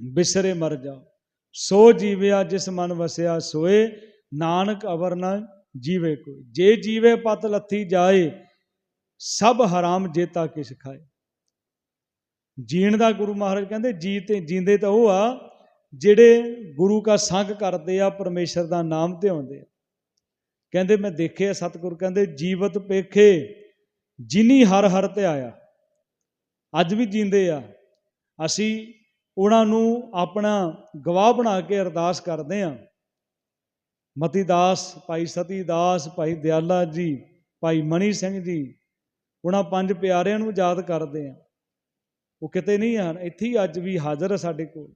ਬਿਸਰੇ ਮਰ ਜਾ ਸੋ ਜੀਵਿਆ, ਜਿਸ ਮਨ ਵਸਿਆ ਸੋਏ ਨਾਨਕ ਅਵਰ ਨਾ ਜੀਵੇ ਕੋਈ। ਜੇ ਜੀਵੇ ਪਤ ਲੱਥੀ ਜਾਏ, ਸਭ ਹਰਾਮ ਜੇਤਾ ਕਿਛ ਖਾਏ। ਜੀਣ ਦਾ ਗੁਰੂ ਮਹਾਰਾਜ ਕਹਿੰਦੇ ਜੀ ਤੇ ਜੀਂਦੇ ਤਾਂ ਉਹ ਆ, ਜਿਹੜੇ ਗੁਰੂ ਕਾ ਸੰਗ ਕਰਦੇ ਆ, ਪਰਮੇਸ਼ਰ ਦਾ ਨਾਮ ਧਿਆਉਂਦੇ ਆ। ਕਹਿੰਦੇ, ਮੈਂ ਦੇਖਿਆ ਸਤਿਗੁਰ, ਕਹਿੰਦੇ, ਜੀਵਤ ਪੇਖੇ, ਜਿਨੀ ਹਰ ਹਰ ਤੇ ਆਇਆ। ਅੱਜ ਵੀ ਜੀਂਦੇ ਆ। ਅਸੀਂ ਉਹਨਾਂ ਨੂੰ ਆਪਣਾ ਗਵਾਹ ਬਣਾ ਕੇ ਅਰਦਾਸ ਕਰਦੇ ਆ। ਮਤੀ ਦਾਸ, ਭਾਈ ਸਤੀ ਦਾਸ, ਭਾਈ ਦਿਆਲਾ ਜੀ, ਭਾਈ ਮਣੀ ਸਿੰਘ ਜੀ ਉਹਨਾਂ ਪੰਜ ਪਿਆਰਿਆਂ ਨੂੰ ਯਾਦ ਕਰਦੇ ਆ। ਉਹ ਕਿਤੇ ਨਹੀਂ ਹਨ ਇੱਥੇ ਹੀ ਅੱਜ ਵੀ ਹਾਜ਼ਰ ਹੈ ਸਾਡੇ ਕੋਲ।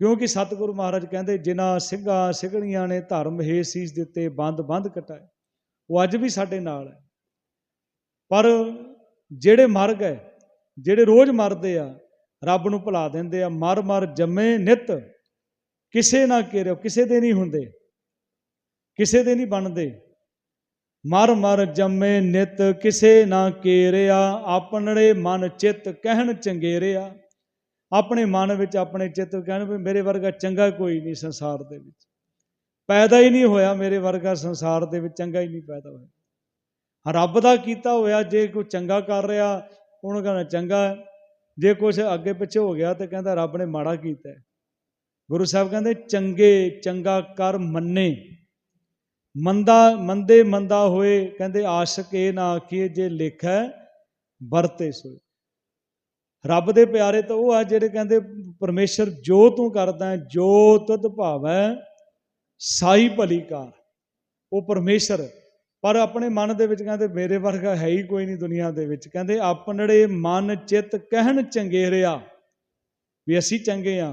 ਕਿਉਂਕਿ ਸਤਿਗੁਰੂ ਮਹਾਰਾਜ ਕਹਿੰਦੇ, ਜਿਨ੍ਹਾਂ ਸਿੰਘਾਂ ਸਿੰਘਣੀਆਂ ਨੇ ਧਰਮ ਹੇ ਸੀਸ ਦਿੱਤੇ, ਬੰਦ ਬੰਦ ਕਟਾਏ, ਉਹ ਅੱਜ ਵੀ ਸਾਡੇ ਨਾਲ ਹੈ ਪਰ ਜਿਹੜੇ ਮਰ ਗਏ ਜਿਹੜੇ ਰੋਜ਼ ਮਰਦੇ ਆ, ਰੱਬ ਨੂੰ ਭੁਲਾ ਦਿੰਦੇ ਆ, ਮਰ ਮਰ ਜੰਮੇ ਨਿਤ, ਕਿਸੇ ਨਾ ਕਿਰਿਓ, ਕਿਸੇ ਦੇ ਨਹੀਂ ਹੁੰਦੇ। ਕਿਸੇ ਦੇ ਨਹੀਂ ਬਣਦੇ। ਮਰ ਮਰ ਜੰਮੇ ਨਿਤ ਕਿਸੇ ਨਾ ਕੇਰਿਆ, ਆਪਣੜੇ ਮਨ ਚਿੱਤ ਕਹਿਣ ਚੰਗੇਰਿਆ। ਆਪਣੇ ਮਨ ਵਿੱਚ ਆਪਣੇ ਚਿੱਤ ਕਹਿਣ ਵੀ ਮੇਰੇ ਵਰਗਾ ਚੰਗਾ ਕੋਈ ਨਹੀਂ ਸੰਸਾਰ ਦੇ ਵਿੱਚ। ਪੈਦਾ ਹੀ ਨਹੀਂ ਹੋਇਆ ਮੇਰੇ ਵਰਗਾ ਸੰਸਾਰ ਦੇ ਵਿੱਚ, ਚੰਗਾ ਹੀ ਨਹੀਂ ਪੈਦਾ ਹੋਇਆ। ਰੱਬ ਦਾ ਕੀਤਾ ਹੋਇਆ ਜੇ ਕੋਈ ਚੰਗਾ ਕਰ ਰਿਹਾ, ਉਹਨੂੰ ਕਹਿੰਦਾ ਚੰਗਾ ਜੇ ਕੁਝ ਅੱਗੇ ਪਿੱਛੇ ਹੋ ਗਿਆ ਤੇ ਕਹਿੰਦਾ ਰੱਬ ਨੇ ਮਾੜਾ ਕੀਤਾ ਗੁਰੂ ਸਾਹਿਬ ਕਹਿੰਦੇ, ਚੰਗੇ ਚੰਗਾ ਕਰ ਮੰਨੇ। ਮੰਦਾ ਮੰਦੇ ਮੰਦਾ ਹੋਏ ਕਹਿੰਦੇ ਆਸ਼ਕ ਇਹ ਨਾ ਆਖੀਏ ਜੇ ਲਿਖੈ ਵਰਤੇ ਸੋਏ। ਰੱਬ ਦੇ ਪਿਆਰੇ ਤਾਂ ਉਹ ਆ ਜਿਹੜੇ ਕਹਿੰਦੇ ਪਰਮੇਸ਼ਰ ਜੋ ਤੂੰ ਕਰਦਾ ਹੈ, ਜੋ ਤੁਧ ਭਾਵੈ ਸਾਈ ਭਲੀ ਕਾਰ। ਉਹ ਪਰਮੇਸ਼ਰ ਪਰ ਆਪਣੇ ਮਨ ਦੇ ਵਿੱਚ ਕਹਿੰਦੇ ਮੇਰੇ ਵਰਗਾ ਹੈ ਹੀ ਕੋਈ ਨਹੀਂ ਦੁਨੀਆ ਦੇ ਵਿੱਚ। ਕਹਿੰਦੇ ਆਪਣੜੇ ਮਨ ਚਿੱਤ ਕਹਿਣ ਚੰਗੇ ਚੰਗੇਰਿਆ ਵੀ ਅਸੀਂ ਚੰਗੇ ਆ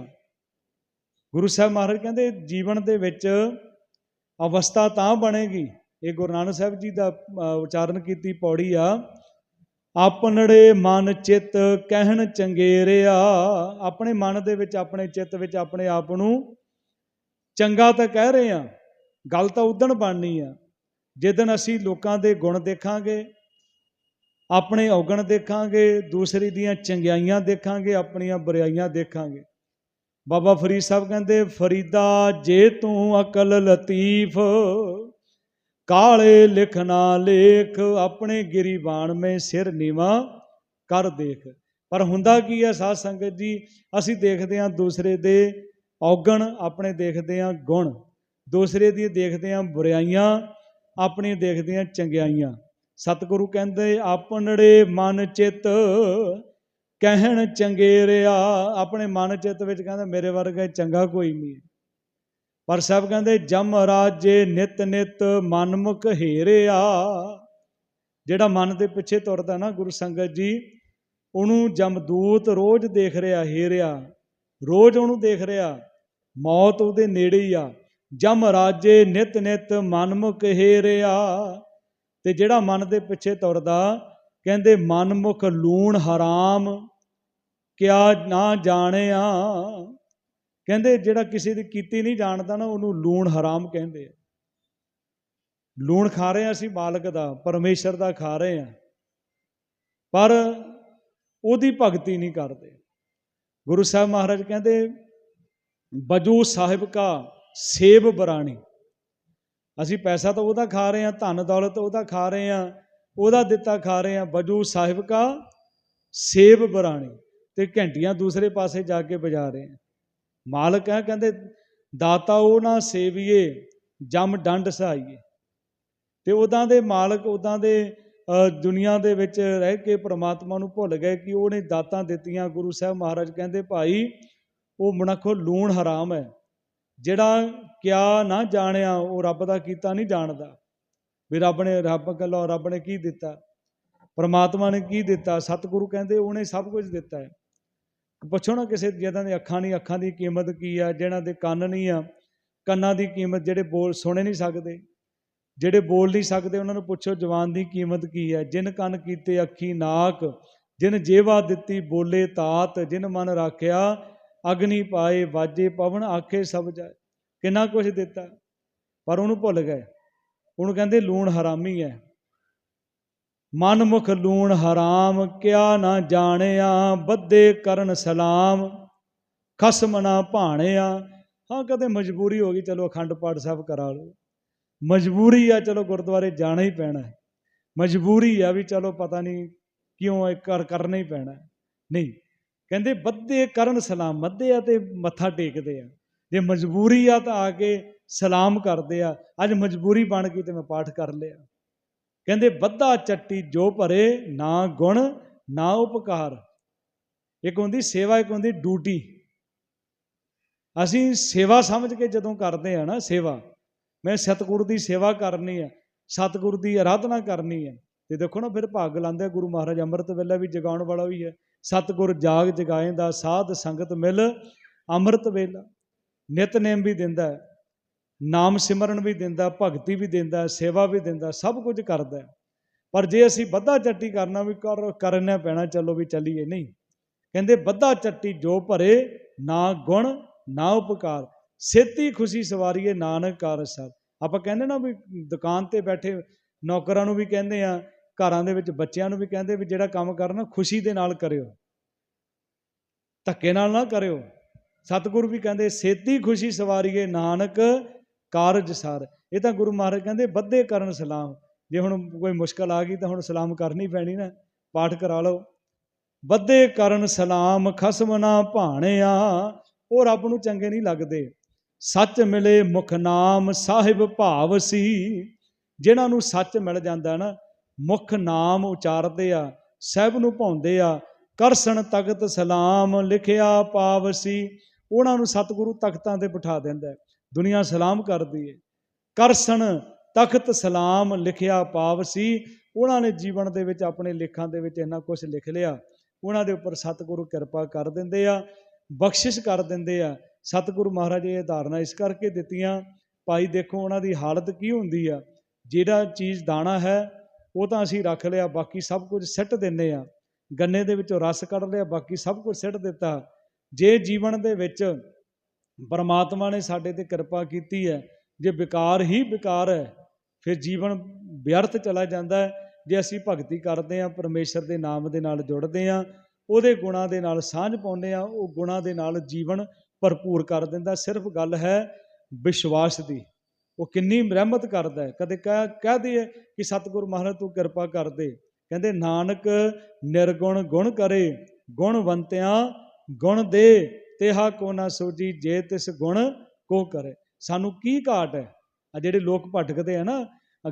ਗੁਰੂ ਸਾਹਿਬ ਮਹਾਰਾਜ ਕਹਿੰਦੇ ਜੀਵਨ ਦੇ ਵਿੱਚ ਅਵਸਥਾ ਤਾਂ ਬਣੇਗੀ। ਇਹ ਗੁਰੂ ਨਾਨਕ ਸਾਹਿਬ ਜੀ ਦਾ ਉਚਾਰਨ ਕੀਤੀ ਪੌੜੀ ਆ। ਆਪਣੜੇ ਮਨ ਚਿੱਤ ਕਹਿਣ ਚੰਗੇਰਿਆ। ਆਪਣੇ ਮਨ ਦੇ ਵਿੱਚ, ਆਪਣੇ ਚਿੱਤ ਵਿੱਚ, ਆਪਣੇ ਆਪ ਨੂੰ ਚੰਗਾ ਤਾਂ ਕਹਿ ਰਹੇ ਆ, ਗੱਲ ਤਾਂ ਉਦਣ ਬਣਨੀ ਆ। ਜਿੱਦਣ ਅਸੀਂ ਲੋਕਾਂ ਦੇ ਗੁਣ ਦੇਖਾਂਗੇ, ਆਪਣੇ ਔਗਣ ਦੇਖਾਂਗੇ, ਦੂਸਰੇ ਦੀਆਂ ਚੰਗਿਆਈਆਂ ਦੇਖਾਂਗੇ, ਆਪਣੀਆਂ ਬੁਰਾਈਆਂ ਦੇਖਾਂਗੇ। ਬਾਬਾ ਫਰੀਦ ਸਾਹਿਬ ਕਹਿੰਦੇ, ਫਰੀਦਾ ਜੇ ਤੂੰ ਅਕਲ ਲਤੀਫ, ਕਾਲੇ ਲਿਖਣਾ ਲੇਖ, ਆਪਣੇ ਗਿਰੀਬਾਨ ਮੇ ਸਿਰ ਨੀਵਾ ਕਰ ਦੇਖ। ਪਰ ਹੁੰਦਾ ਕੀ ਹੈ ਸਾਧ ਸੰਗਤ ਜੀ? ਅਸੀਂ ਦੇਖਦੇ ਹਾਂ ਦੂਸਰੇ ਦੇ ਔਗਣ, ਆਪਣੇ ਦੇਖਦੇ ਹਾਂ ਗੁਣ। ਦੂਸਰੇ ਦੀ ਦੇਖਦੇ ਹਾਂ ਬੁਰਾਈਆਂ, ਆਪਣੀ ਦੇਖਦੇ ਹਾਂ ਚੰਗਿਆਈਆਂ। ਸਤਿਗੁਰੂ ਕਹਿੰਦੇ, ਆਪਣੜੇ ਮਨ ਚਿੱਤ ਕਹਿਣ ਚੰਗੇਰਿਆ, ਆਪਣੇ ਮਨ ਚਿੱਤ ਵਿੱਚ ਕਹਿੰਦਾ, ਮੇਰੇ ਵਰਗਾ ਚੰਗਾ ਕੋਈ ਨਹੀਂ ਪਰ ਸਭ ਕਹਿੰਦੇ, ਜਮ ਰਾਜੇ ਨਿਤ ਨਿਤ ਮਨਮੁਖ ਹੀਰਿਆ। ਜਿਹੜਾ ਮਨ ਦੇ ਪਿੱਛੇ ਤੁਰਦਾ ਨਾ ਗੁਰੂ ਸੰਗਤ ਜੀ, ਉਹਨੂੰ ਜਮਦੂਤ ਰੋਜ਼ ਦੇਖ ਰਿਹਾ, ਹੀਰਿਆ। ਰੋਜ਼ ਉਹਨੂੰ ਦੇਖ ਰਿਹਾ, ਮੌਤ ਉਹਦੇ ਨੇੜੇ ਹੀ ਆ। ਜਮ ਰਾਜੇ ਨਿਤ ਨਿਤ ਮਨਮੁਖ ਹੀਰਿਆ। ਤੇ ਜਿਹੜਾ ਮਨ ਦੇ ਪਿੱਛੇ ਤੁਰਦਾ, ਕਹਿੰਦੇ, ਮਨਮੁਖ ਲੂਣ ਹਰਾਮ। ਕਿਆ ਨਾ ਜਾਣਿਆ। ਕਹਿੰਦੇ ਜਿਹੜਾ ਕਿਸੇ ਦੀ ਕੀਤੀ ਨਹੀਂ ਜਾਣਦਾ ਨਾ, ਉਹਨੂੰ ਲੂਣ ਹਰਾਮ ਕਹਿੰਦੇ ਆ। ਲੂਣ ਖਾ ਰਹੇ ਆ ਅਸੀਂ ਮਾਲਕ ਦਾ, ਪਰਮੇਸ਼ਰ ਦਾ ਖਾ ਰਹੇ ਆ ਪਰ ਉਹਦੀ ਭਗਤੀ ਨਹੀਂ ਕਰਦੇ। ਗੁਰੂ ਸਾਹਿਬ ਮਹਾਰਾਜ ਕਹਿੰਦੇ, ਬਜੂ ਸਾਹਿਬ ਕਾ ਸੇਬ ਬਰਾਣੀ। ਅਸੀਂ ਪੈਸਾ ਤਾਂ ਉਹਦਾ ਖਾ ਰਹੇ ਆ ਧਨ ਦੌਲਤ ਉਹਦਾ ਖਾ ਰਹੇ ਆ ਉਹਦਾ ਦਿੱਤਾ ਖਾ ਰਹੇ ਆ ਬਜੂ ਸਾਹਿਬ ਕਾ ਸੇਬ ਬਰਾਣੀ। ਤੇ ਘੰਟੀਆਂ ਦੂਸਰੇ ਪਾਸੇ ਜਾ ਕੇ ਵਜਾ ਰਹੇ ਆ ਮਾਲਕ ਹੈ ਕਹਿੰਦੇ ਦਾਤਾ ਉਹ ਨਾ ਸੇਵੀਏ ਜਮ ਡੰਡ ਸਹਾਈਏ। ਤੇ ਉਦਾਂ ਦੇ ਮਾਲਕ ਉਦਾਂ ਦੇ ਅ, ਦੁਨੀਆ ਦੇ ਵਿੱਚ ਰਹਿ ਕੇ ਪ੍ਰਮਾਤਮਾ ਨੂੰ ਭੁੱਲ ਗਏ ਕਿ ਉਹਨੇ ਦਾਤਾਂ ਦਿੱਤੀਆਂ। ਗੁਰੂ ਸਾਹਿਬ ਮਹਾਰਾਜ ਕਹਿੰਦੇ ਭਾਈ ਉਹ ਮਨੁੱਖੋ ਲੂਣ ਹਰਾਮ ਹੈ। ਜਿਹੜਾ ਕਿਆ ਨਾ ਜਾਣਿਆ ਉਹ ਰੱਬ ਦਾ ਕੀਤਾ ਨਹੀਂ ਜਾਣਦਾ। ਵੀ ਰੱਬ ਨੇ ਰੱਬ ਕੱਲੋ ਰੱਬ ਨੇ ਕੀ ਦਿੱਤਾ? ਪਰਮਾਤਮਾ ਨੇ ਕੀ ਦਿੱਤਾ? ਸਤਿਗੁਰੂ ਕਹਿੰਦੇ ਉਹਨੇ ਸਭ ਕੁਝ ਦਿੱਤਾ ਹੈ। ਪੁੱਛੋ ਨਾ ਕਿਸੇ ਜਿਹਨਾਂ ਦੀ ਅੱਖਾਂ ਨਹੀਂ ਅੱਖਾਂ ਦੀ ਕੀਮਤ ਕੀ ਆ, ਜਿਹਨਾਂ ਦੇ ਕੰਨ ਨਹੀਂ ਆ, ਕੰਨਾਂ ਦੀ ਕੀਮਤ ਜਿਹੜੇ ਬੋਲ ਸੁਣੇ ਨਹੀਂ ਸਕਦੇ। ਜਿਹੜੇ ਬੋਲ ਨਹੀਂ ਸਕਦੇ, ਉਹਨਾਂ ਨੂੰ ਪੁੱਛੋ ਜਵਾਨ ਦੀ ਕੀਮਤ ਕੀ ਹੈ ਜਿਨ ਕੰਨ ਕੀਤੇ ਅੱਖੀ ਨਾਕ, ਜਿਨ ਜੇਵਾ ਦਿੱਤੀ ਬੋਲੇ ਤਾਤ, ਜਿਨ ਮਨ ਰਾਖਿਆ ਅਗਨੀ ਪਾਏ ਵਾਜੇ ਪਵਨ, ਆਖੇ ਸਭ ਜਾਏ। ਕਿੰਨਾ ਕੁਝ ਦਿੱਤਾ, ਪਰ ਉਹਨੂੰ ਭੁੱਲ ਗਏ। ਉਹਨੂੰ ਕਹਿੰਦੇ ਲੂਣ ਹਰਾਮੀ ਹੈ। ਮਨਮੁਖ ਲੂਣ ਹਰਾਮ, ਕਿਆ ਨਾ ਜਾਣਿਆ ਬੱਦੇ ਕਰਨ ਸਲਾਮ। ਖਸਮ ਨਾ ਭਾਣਿਆ। ਹਾਂ, ਕਦੇ ਮਜਬੂਰੀ ਹੋ ਗਈ, ਚਲੋ ਅਖੰਡ ਪਾਠ ਸਾਹਿਬ ਕਰਾ ਲਓ। ਮਜਬੂਰੀ ਆ, ਚਲੋ ਗੁਰਦੁਆਰੇ ਜਾਣਾ ਹੀ ਪੈਣਾ ਹੈ। ਮਜਬੂਰੀ ਆ ਵੀ ਚਲੋ ਪਤਾ ਨਹੀਂ ਕਿਉਂ ਇਹ ਕਰ, ਕਰਨਾ ਹੀ ਪੈਣਾ ਨਹੀਂ, ਕਹਿੰਦੇ ਬੱਦੇ ਕਰਨ ਸਲਾਮ ਮੱਦੇ ਆ ਤੇ ਮੱਥਾ ਟੇਕਦੇ ਆ। ਜੇ ਮਜਬੂਰੀ ਆ ਤਾਂ ਆ ਕੇ ਸਲਾਮ ਕਰਦੇ ਆ। ਅੱਜ ਮਜਬੂਰੀ ਬਣ ਗਈ ਤੇ ਮੈਂ ਪਾਠ ਕਰ ਲਿਆ। ਕਹਿੰਦੇ ਬੱਧਾ ਚੱਟੀ ਜੋ ਭਰੇ ਨਾ ਗੁਣ, ਨਾ ਉਪਕਾਰ। ਇੱਕ ਹੁੰਦੀ ਸੇਵਾ, ਇੱਕ ਹੁੰਦੀ ਡਿਊਟੀ। ਅਸੀਂ ਸੇਵਾ ਸਮਝ ਕੇ ਜਦੋਂ ਕਰਦੇ ਆ ਨਾ ਸੇਵਾ, ਮੈਂ ਸਤਿਗੁਰ ਦੀ ਸੇਵਾ ਕਰਨੀ ਹੈ ਸਤਿਗੁਰ ਦੀ ਆਰਾਧਨਾ ਕਰਨੀ ਹੈ ਤੇ ਦੇਖੋ ਨਾ ਫਿਰ ਭਾਗ ਲਾਉਂਦੇ ਗੁਰੂ ਮਹਾਰਾਜ ਅੰਮ੍ਰਿਤ ਵੇਲਾ ਵੀ ਜਗਾਉਣ ਵਾਲਾ ਵੀ ਹੈ। ਸਤਿਗੁਰ ਜਾਗ ਜਗਾਏ ਦਾ ਸਾਧ ਸੰਗਤ ਮਿਲ ਅੰਮ੍ਰਿਤ ਵੇਲਾ। ਨਿਤਨੇਮ ਵੀ ਦਿੰਦਾ ਹੈ। ਨਾਮ ਸਿਮਰਨ ਵੀ ਦਿੰਦਾ, ਭਗਤੀ ਵੀ ਦਿੰਦਾ, ਸੇਵਾ ਵੀ ਦਿੰਦਾ, ਸਭ ਕੁਝ ਕਰਦਾ ਪਰ ਜੇ ਅਸੀਂ ਬੱਧਾ ਚੱਟੀ ਕਰਨਾ ਵੀ ਕਰ ਕਰਨਾ ਪੈਣਾ, ਚਲੋ ਵੀ ਚੱਲੀਏ, ਨਹੀਂ। ਕਹਿੰਦੇ ਬੱਧਾ ਚੱਟੀ ਜੋ ਭਰੇ, ਨਾ ਗੁਣ, ਨਾ ਉਪਕਾਰ। ਸੇਤੀ ਖੁਸ਼ੀ ਸਵਾਰੀਏ, ਨਾਨਕ ਕਾਰ ਸਰ। ਆਪਾਂ ਕਹਿੰਦੇ ਨਾ ਵੀ ਦੁਕਾਨ ਤੇ ਬੈਠੇ ਨੌਕਰਾਂ ਨੂੰ ਵੀ ਕਹਿੰਦੇ ਆ ਘਰਾਂ ਦੇ ਵਿੱਚ ਬੱਚਿਆਂ ਨੂੰ ਵੀ ਕਹਿੰਦੇ ਵੀ ਜਿਹੜਾ ਕੰਮ ਕਰਨਾ, ਖੁਸ਼ੀ ਦੇ ਨਾਲ ਕਰਿਓ। ਧੱਕੇ ਨਾਲ ਨਾ ਕਰਿਓ। ਸਤਿਗੁਰੂ ਵੀ ਕਹਿੰਦੇ, ਸੇਤੀ ਖੁਸ਼ੀ ਸਵਾਰੀਏ, ਨਾਨਕ ਕਾਰਜ ਸਾਰ। ਇਹ ਤਾਂ ਗੁਰੂ ਮਹਾਰਾਜ ਕਹਿੰਦੇ ਬੱਧੇ ਕਰਨ ਸਲਾਮ। ਜੇ ਹੁਣ ਕੋਈ ਮੁਸ਼ਕਲ ਆ ਗਈ ਤਾਂ ਹੁਣ ਸਲਾਮ ਕਰਨੀ ਪੈਣੀ ਨਾ, ਪਾਠ ਕਰਾ ਲਓ। ਬੱਧੇ ਕਰਨ ਸਲਾਮ, ਖਸਮ ਨਾ ਭਾਣਿਆ, ਉਹ ਰੱਬ ਨੂੰ ਚੰਗੇ ਨਹੀਂ ਲੱਗਦੇ। ਸੱਚ ਮਿਲੇ ਮੁਖ ਨਾਮ, ਸਾਹਿਬ ਭਾਵ ਸੀ। ਜਿਨ੍ਹਾਂ ਨੂੰ ਸੱਚ ਮਿਲ ਜਾਂਦਾ ਨਾ, ਮੁਖ ਨਾਮ ਉਚਾਰਦੇ ਆ, ਸਹਿਬ ਨੂੰ ਭਾਉਂਦੇ ਆ। ਕਰਸਣ ਤਖਤ ਸਲਾਮ, ਲਿਖਿਆ ਪਾਵਸੀ ਉਹਨਾਂ ਨੂੰ ਸਤਿਗੁਰੂ ਤਖਤਾਂ ਤੇ ਬਿਠਾ ਦਿੰਦਾ। ਦੁਨੀਆ ਸਲਾਮ ਕਰਦੀ ਹੈ ਕਰਸਣ ਤਖਤ ਸਲਾਮ ਲਿਖਿਆ ਪਾਵਸੀ ਉਹਨਾਂ ਨੇ ਜੀਵਨ ਦੇ ਵਿੱਚ ਆਪਣੇ ਲੇਖਾਂ ਦੇ ਵਿੱਚ ਇੰਨਾ ਕੁਝ ਲਿਖ ਲਿਆ। ਉਹਨਾਂ ਦੇ ਉੱਪਰ ਸਤਿਗੁਰੂ ਕਿਰਪਾ ਕਰ ਦਿੰਦੇ ਆ, ਬਖਸ਼ਿਸ਼ ਕਰ ਦਿੰਦੇ ਆ। ਸਤਿਗੁਰੂ ਮਹਾਰਾਜ ਇਹ ਧਾਰਨਾ ਇਸ ਕਰਕੇ ਦਿੱਤੀਆਂ, ਭਾਈ ਦੇਖੋ ਉਹਨਾਂ ਦੀ ਹਾਲਤ ਕੀ ਹੁੰਦੀ ਆ। ਜਿਹੜਾ ਚੀਜ਼ ਦਾਣਾ ਹੈ, ਉਹ ਤਾਂ ਅਸੀਂ ਰੱਖ ਲਿਆ, ਬਾਕੀ ਸਭ ਕੁਝ ਸਿੱਟ ਦਿੰਨੇ ਆ। ਗੰਨੇ ਦੇ ਵਿੱਚੋਂ ਰਸ ਕੱਢ ਲਿਆ, ਬਾਕੀ ਸਭ ਕੁਝ ਸਿੱਟ ਦਿੱਤਾ। ਜੇ ਜੀਵਨ ਦੇ ਵਿੱਚ ਪਰਮਾਤਮਾ ਨੇ ਸਾਡੇ ਤੇ ਕਿਰਪਾ ਕੀਤੀ ਹੈ। ਜੇ ਵਿਕਾਰ ਹੀ ਵਿਕਾਰ ਹੈ, ਫਿਰ ਜੀਵਨ ਵਿਅਰਥ ਚਲਾ ਜਾਂਦਾ ਹੈ। ਜੇ ਅਸੀਂ ਭਗਤੀ ਕਰਦੇ ਹਾਂ, ਪਰਮੇਸ਼ਰ ਦੇ ਨਾਮ ਦੇ ਨਾਲ ਜੁੜਦੇ ਹਾਂ, ਉਹਦੇ ਗੁਣਾਂ ਦੇ ਨਾਲ ਸਾਂਝ ਪਾਉਂਦੇ ਹਾਂ, ਉਹ ਗੁਣਾਂ ਦੇ ਨਾਲ ਜੀਵਨ ਭਰਪੂਰ ਕਰ ਦਿੰਦਾ। ਸਿਰਫ ਗੱਲ ਹੈ ਵਿਸ਼ਵਾਸ ਦੀ। ਉਹ ਕਿੰਨੀ ਰਹਿਮਤ ਕਰਦਾ ਹੈ। ਕਦੇ ਕਹਿ ਕਹਦੀ ਹੈ ਕਿ ਸਤਿਗੁਰੂ ਮਹਾਰਾਜ, ਤੂੰ ਕਿਰਪਾ ਕਰ ਦੇ। ਕਹਿੰਦੇ, ਨਾਨਕ ਨਿਰਗੁਣ ਗੁਣ ਕਰੇ ਗੁਣਵੰਤਿਆਂ ਗੁਣ ਦੇ। ਤੇਹਾ ਕੋ ਨਾ ਸੋਜੀ ਜੇ ਤਿਸ ਗੁਣ ਕੋ ਕਰੇ। ਸਾਨੂੰ ਕੀ ਘਾਟ ਹੈ? ਆ ਜਿਹੜੇ ਲੋਕ ਭਟਕਦੇ ਆ ਨਾ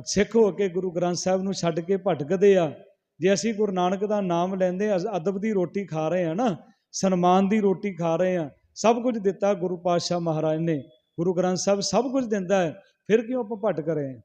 ਸਿੱਖ ਹੋ ਕੇ ਗੁਰੂ ਗ੍ਰੰਥ ਸਾਹਿਬ ਨੂੰ ਛੱਡ ਕੇ ਭਟਕਦੇ ਆ, ਜੇ ਅਸੀਂ ਗੁਰੂ ਨਾਨਕ ਦਾ ਨਾਮ ਲੈਂਦੇ ਅਦਬ ਦੀ ਰੋਟੀ ਖਾ ਰਹੇ ਆ ਨਾ, ਸਨਮਾਨ ਦੀ ਰੋਟੀ ਖਾ ਰਹੇ ਆ, ਸਭ ਕੁਝ ਦਿੱਤਾ ਗੁਰੂ ਪਾਤਸ਼ਾਹ ਮਹਾਰਾਜ ਨੇ। ਗੁਰੂ ਗ੍ਰੰਥ ਸਾਹਿਬ ਸਭ ਕੁਝ ਦਿੰਦਾ ਹੈ, ਫਿਰ ਕਿਉਂ ਆਪਾਂ ਭਟਕ ਰਹੇ ਹਾਂ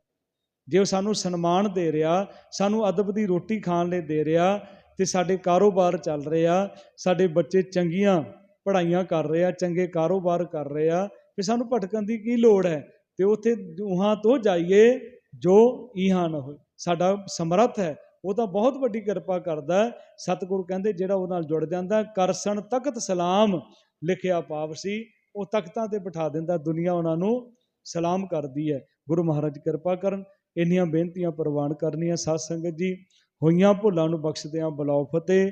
ਜੇ ਉਹ ਸਾਨੂੰ ਸਨਮਾਨ ਦੇ ਰਿਹਾ, ਸਾਨੂੰ ਅਦਬ ਦੀ ਰੋਟੀ ਖਾਣ ਲਈ ਦੇ ਰਿਹਾ, ਤੇ ਸਾਡੇ ਕਾਰੋਬਾਰ ਚੱਲ ਰਹੇ ਆ, ਸਾਡੇ ਬੱਚੇ ਚੰਗੀਆਂ ਪੜ੍ਹਾਈਆਂ ਕਰ ਰਹੇ ਆ, ਚੰਗੇ ਕਾਰੋਬਾਰ ਕਰ ਰਹੇ ਆ, ਫਿਰ ਸਾਨੂੰ ਭਟਕਣ ਦੀ ਕੀ ਲੋੜ ਹੈ? ਤੇ ਉੱਥੇ ਉਹਾਂ ਤੋਂ ਜਾਈਏ ਜੋ ਇਹਾਂ ਨਾ ਹੋਏ। ਸਾਡਾ ਸਮਰੱਥ ਹੈ, ਉਹ ਤਾਂ ਬਹੁਤ ਵੱਡੀ ਕਿਰਪਾ ਕਰਦਾ ਹੈ। ਸਤਿਗੁਰੂ ਕਹਿੰਦੇ ਜਿਹੜਾ ਉਹ ਨਾਲ ਜੁੜ ਜਾਂਦਾ ਕਰਸਣ ਤਖਤ ਸਲਾਮ ਲਿਖਿਆ ਪਾਪ ਸੀ, ਉਹ ਤਖਤਾਂ ਤੇ ਬਿਠਾ ਦਿੰਦਾ, ਦੁਨੀਆ ਉਹਨਾਂ ਨੂੰ ਸਲਾਮ ਕਰਦੀ ਹੈ। ਗੁਰੂ ਮਹਾਰਾਜ ਕਿਰਪਾ ਕਰਨ, ਇੰਨੀਆਂ ਬੇਨਤੀਆਂ ਪ੍ਰਵਾਨ ਕਰਨੀਆਂ ਸਾਧ ਸੰਗਤ ਜੀ। ਹੋਈਆਂ ਭੁੱਲਾਂ ਨੂੰ ਬਖਸ਼ਦਿਆਂ ਬੁਲਾਓ ਫਤਿਹ।